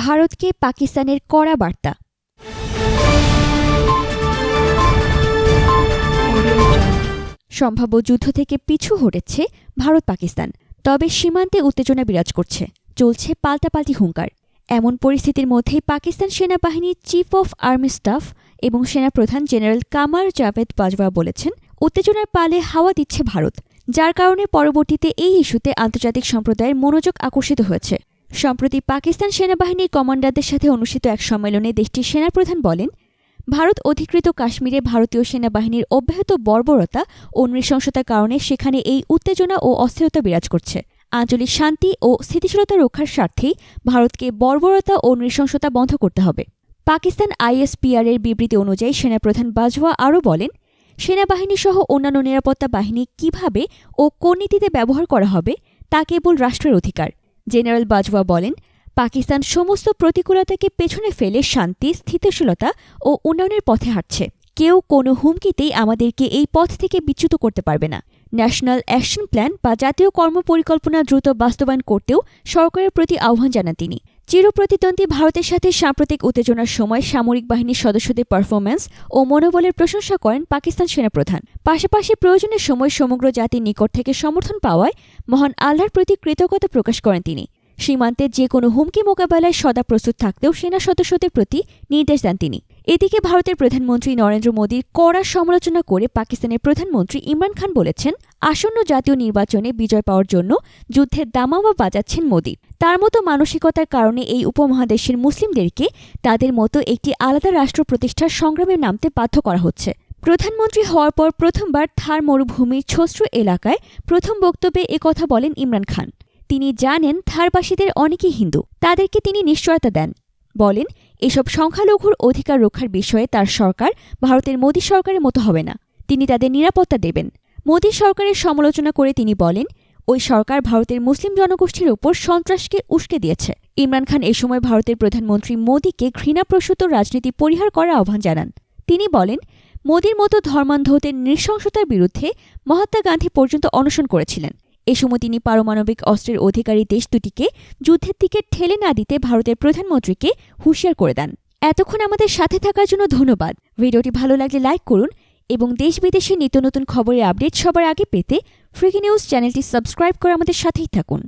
ভারতকে পাকিস্তানের কড়া বার্তা। সম্ভাব্য যুদ্ধ থেকে পিছু হটেছে ভারত পাকিস্তান, তবে সীমান্তে উত্তেজনা বিরাজ করছে, চলছে পাল্টাপাল্টি হুঙ্কার। এমন পরিস্থিতির মধ্যে পাকিস্তান সেনাবাহিনীর চিফ অফ আর্মি স্টাফ এবং সেনাপ্রধান জেনারেল কামার জাভেদ বাজওয়া বলেছেন, উত্তেজনার পালে হাওয়া দিচ্ছে ভারত, যার কারণে পরবর্তীতে এই ইস্যুতে আন্তর্জাতিক সম্প্রদায়ের মনোযোগ আকর্ষিত হয়েছে। সম্প্রতি পাকিস্তান সেনাবাহিনীর কমান্ডারদের সাথে অনুষ্ঠিত এক সম্মেলনে দেশটির সেনাপ্রধান বলেন, ভারত অধিকৃত কাশ্মীরে ভারতীয় সেনাবাহিনীর অব্যাহত বর্বরতা ও নৃশংসতার কারণে সেখানে এই উত্তেজনা ও অস্থিরতা বিরাজ করছে। আঞ্চলিক শান্তি ও স্থিতিশীলতা রক্ষার স্বার্থেই ভারতকে বর্বরতা ও নৃশংসতা বন্ধ করতে হবে। পাকিস্তান আইএসপিআর এর বিবৃতি অনুযায়ী সেনাপ্রধান বাজওয়া আরও বলেন সেনাবাহিনী সহ অন্যান্য নিরাপত্তা বাহিনী কীভাবে ও কোন নীতিতে ব্যবহার করা হবে তা কেবল রাষ্ট্রের অধিকার। জেনারেল বাজওয়া বলেন পাকিস্তান সমস্ত প্রতিকূলতাকে পেছনে ফেলে শান্তি স্থিতিশীলতা ও উন্নয়নের পথে হাঁটছে। কেউ কোনো হুমকিতেই আমাদেরকে এই পথ থেকে বিচ্যুত করতে পারবে না। ন্যাশনাল অ্যাকশন প্ল্যান বা জাতীয় কর্ম পরিকল্পনা দ্রুত বাস্তবায়ন করতেও সরকারের প্রতি আহ্বান জানান তিনি। চিরপ্রতিদ্বন্দ্বী ভারতের সাথে সাম্প্রতিক উত্তেজনার সময় সামরিক বাহিনীর সদস্যদের পারফরম্যান্স ও মনোবলের প্রশংসা করেন পাকিস্তান সেনাপ্রধান। পাশাপাশি প্রয়োজনের সময় সমগ্র জাতির নিকট থেকে সমর্থন পাওয়ায় মহান আল্লাহর প্রতি কৃতজ্ঞতা প্রকাশ করেন তিনি। সীমান্তে যে কোনো হুমকি মোকাবেলায় সদা প্রস্তুত থাকতেও সেনা সদস্যদের প্রতি নির্দেশ দেন তিনি। এদিকে ভারতের প্রধানমন্ত্রী নরেন্দ্র মোদীর কড়া সমালোচনা করে পাকিস্তানের প্রধানমন্ত্রী ইমরান খান বলেছেন, আসন্ন জাতীয় নির্বাচনে বিজয় পাওয়ার জন্য যুদ্ধের দামামা বাজাচ্ছেন মোদী। তার মতো মানসিকতার কারণে এই উপমহাদেশের মুসলিমদেরকে তাদের মতো একটি আলাদা রাষ্ট্র প্রতিষ্ঠার সংগ্রামে নামতে বাধ্য করা হচ্ছে। প্রধানমন্ত্রী হওয়ার পর প্রথমবার থার মরুভূমির ছস্রু এলাকায় প্রথম বক্তব্যে কথা বলেন ইমরান খান। তিনি জানেন থারবাসীদের অনেকেই হিন্দু, তাদেরকে তিনি নিশ্চয়তা দেন। বলেন, এসব সংখ্যালঘুর অধিকার রক্ষার বিষয়ে তার সরকার ভারতের মোদী সরকারের মতো হবে না। তিনি তাদের নিরাপত্তা দেবেন। মোদী সরকারের সমালোচনা করে তিনি বলেন, ওই সরকার ভারতের মুসলিম জনগোষ্ঠীর ওপর সন্ত্রাসকে উস্কে দিয়েছে। ইমরান খান এ সময় ভারতের প্রধানমন্ত্রী মোদীকে ঘৃণাপ্রসূত রাজনীতি পরিহার করার আহ্বান জানান। তিনি বলেন, মোদীর মতো ধর্মান্ধদের নৃশংসতার বিরুদ্ধে মহাত্মা গান্ধী পর্যন্ত অনশন করেছিলেন। এ সময় তিনি পারমাণবিক অস্ত্রের অধিকারী দেশ দুটিকে যুদ্ধের দিকে ঠেলে না দিতে ভারতের প্রধানমন্ত্রীকে হুঁশিয়ার করে দেন। এতক্ষণ আমাদের সাথে থাকার জন্য ধন্যবাদ। ভিডিওটি ভালো লাগলে লাইক করুন এবং দেশ বিদেশে নিত্য নতুন খবরের আপডেট সবার আগে পেতে ফ্রিকি নিউজ চ্যানেলটি সাবস্ক্রাইব করে আমাদের সাথেই থাকুন।